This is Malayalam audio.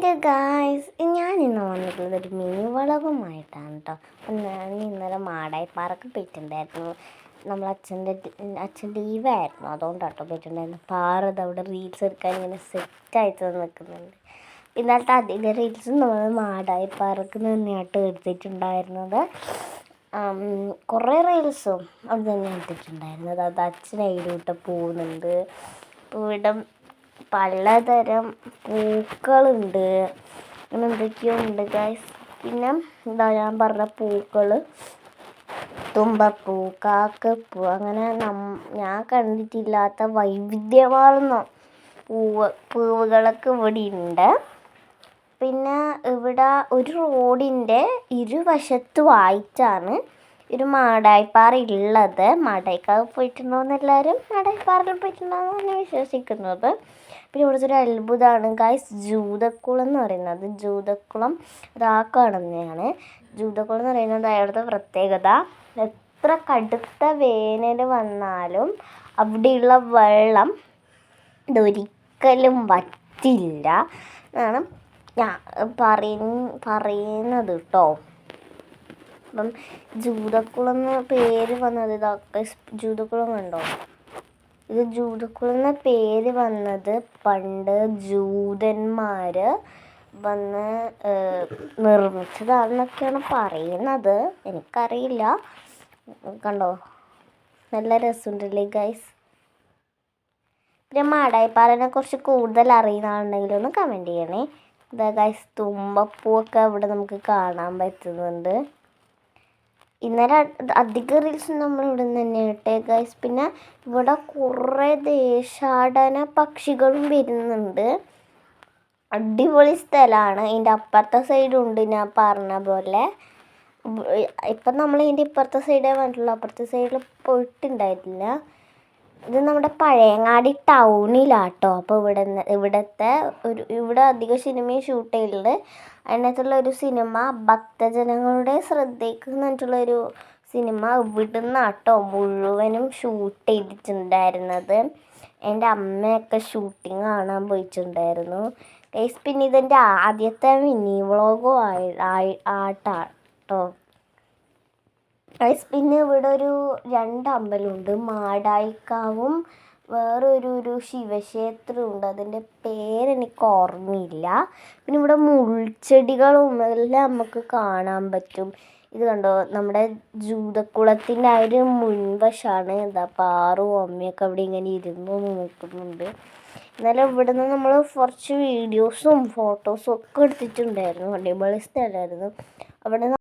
ഹലോ ഗായ്സ് ഞാൻ ഇന്ന് വന്നിട്ടുള്ളത് ഒരു മിനി വളവുമായിട്ടാണ് കേട്ടോ അപ്പം ഞാൻ ഇന്നലെ മാടായി പാറക്ക് പോയിട്ടുണ്ടായിരുന്നു. നമ്മൾ അച്ഛന്റെ അച്ഛൻ ലീവായിരുന്നു അതുകൊണ്ടാണ് കേട്ടോ പോയിട്ടുണ്ടായിരുന്നു. പാറ ഇത് അവിടെ റീൽസ് എടുക്കാൻ ഇങ്ങനെ സെറ്റായിട്ട് നിൽക്കുന്നുണ്ട്. ഇന്നലത്തെ അധികം റീൽസ് നമ്മൾ മാടായി പാറക്ക് തന്നെയാട്ടോ എടുത്തിട്ടുണ്ടായിരുന്നത്. കുറേ റീൽസും അവിടെ തന്നെ എടുത്തിട്ടുണ്ടായിരുന്നത്. അത് അച്ഛൻ അതിലൂട്ട് പോകുന്നുണ്ട്. ഇവിടെ പലതരം പൂക്കളുണ്ട്. അങ്ങനെ എന്തൊക്കെയോ ഉണ്ട് ഗൈസ് പിന്നെ എന്താ ഞാൻ പറഞ്ഞ പൂക്കൾ തുമ്പപ്പൂ കാക്കപ്പൂ അങ്ങനെ നം ഞാൻ കണ്ടിട്ടില്ലാത്ത വൈവിധ്യമാർന്ന പൂവ് പൂവുകളൊക്കെ ഇവിടെ ഉണ്ട് പിന്നെ ഇവിടെ ഒരു റോഡിന്റെ ഇരുവശത്തുമായിട്ടാണ് ഒരു മാടായിപ്പാറ ഉള്ളത് മാടായിക്കാവ് പോയിട്ടുണ്ടോയെന്ന് എല്ലാവരും മാടായിപ്പാറയിൽ പോയിട്ടുണ്ടോയെന്നാണ് വിശ്വസിക്കുന്നത്. പിന്നെ ഇവിടുത്തെ ഒരു അത്ഭുതമാണ് ഗായ്സ് ജൂതക്കുളം എന്ന് പറയുന്നത്. ജൂതക്കുളം അതാ കാണുന്നതാണ് ജൂതക്കുളം എന്ന് പറയുന്നത് അയാളുടെ പ്രത്യേകത. എത്ര കടുത്ത വേനൽ വന്നാലും അവിടെയുള്ള വെള്ളം ഇതൊരിക്കലും വറ്റില്ല. എന്നാണ് ഞാൻ പറയുന്നത് കേട്ടോ. അപ്പം ജൂതക്കുളം എന്ന പേര് വന്നത് ഇതൊക്കെ ജൂതക്കുളം കണ്ടോ? ഇത് ജൂതക്കുളം എന്ന പേര് വന്നത് പണ്ട് ജൂതന്മാർ വന്ന് നിർമ്മിച്ചതാണെന്നൊക്കെയാണ് പറയുന്നത്. എനിക്കറിയില്ല. കണ്ടോ? നല്ല രസമുണ്ടല്ലേ ഗൈസ് പിന്നെ മാടായിപ്പാലനെ കുറിച്ച് കൂടുതൽ അറിയുന്ന ആളുണ്ടെങ്കിൽ ഒന്ന് കമന്റ് ചെയ്യണേ. ഇതാ ഗൈസ് തുമ്പപ്പൂവൊക്കെ ഇവിടെ നമുക്ക് കാണാൻ പറ്റുന്നുണ്ട്. ഇന്നലെ അധിക റീൽസ് നമ്മൾ ഇവിടെ നിന്ന് തന്നെ ഇട്ടേ ഗൈസ് പിന്നെ ഇവിടെ കുറേ ദേശാടന പക്ഷികളും വരുന്നുണ്ട്. അടിപൊളി സ്ഥലമാണ് അതിന്റെ അപ്പുറത്തെ സൈഡുണ്ട് ഞാൻ പറഞ്ഞ പോലെ. ഇപ്പം നമ്മൾ ഇതിന്റെ ഇപ്പുറത്തെ സൈഡേ വന്നിട്ടുള്ളൂ അപ്പുറത്തെ സൈഡിൽ പോയിട്ടുണ്ടായിട്ടില്ല. ഇത് നമ്മുടെ പഴയങ്ങാടി ടൗണിലാട്ടോ. അപ്പോൾ ഇവിടെ നിന്ന് ഇവിടുത്തെ ഒരു ഇവിടെ അധികം സിനിമയും ഷൂട്ട് ചെയ്യുന്നത് അതിനകത്തുള്ള ഒരു സിനിമ ഭക്തജനങ്ങളുടെ ശ്രദ്ധയ്ക്ക് എന്നിട്ടുള്ളൊരു സിനിമ ഇവിടെ മുഴുവനും ഷൂട്ട് ചെയ്തിട്ടുണ്ടായിരുന്നത്. എന്റെ അമ്മയൊക്കെ ഷൂട്ടിങ് കാണാൻ പോയിട്ടുണ്ടായിരുന്നു. ഗൈസ് പിന്നെ ഇതെന്റെ ആദ്യത്തെ മിനി വ്ളോഗും ആയി ആട്ടാട്ടോ ഗൈസ് പിന്നെ ഇവിടെ ഒരു രണ്ട് അമ്പലമുണ്ട്. മാടായിക്കാവും വേറൊരു ഒരു ശിവക്ഷേത്രമുണ്ട് അതിന്റെ പേരെനിക്ക് ഓർമ്മയില്ല. പിന്നെ ഇവിടെ മുൾച്ചെടികളും എല്ലാം നമുക്ക് കാണാൻ പറ്റും. ഇത് കണ്ടോ? നമ്മുടെ ജൂതക്കുളത്തിന്റെ ആ ഒരു മുൻവശമാണ് എന്താ പാറും അമ്മയൊക്കെ അവിടെ ഇങ്ങനെ ഇരുന്ന് നോക്കുന്നുണ്ട്. എന്നാലും ഇവിടെ നിന്ന് നമ്മൾ കുറച്ച് വീഡിയോസും ഫോട്ടോസും ഒക്കെ എടുത്തിട്ടുണ്ടായിരുന്നു. അടിപൊളി സ്ഥലമായിരുന്നു. അവിടെ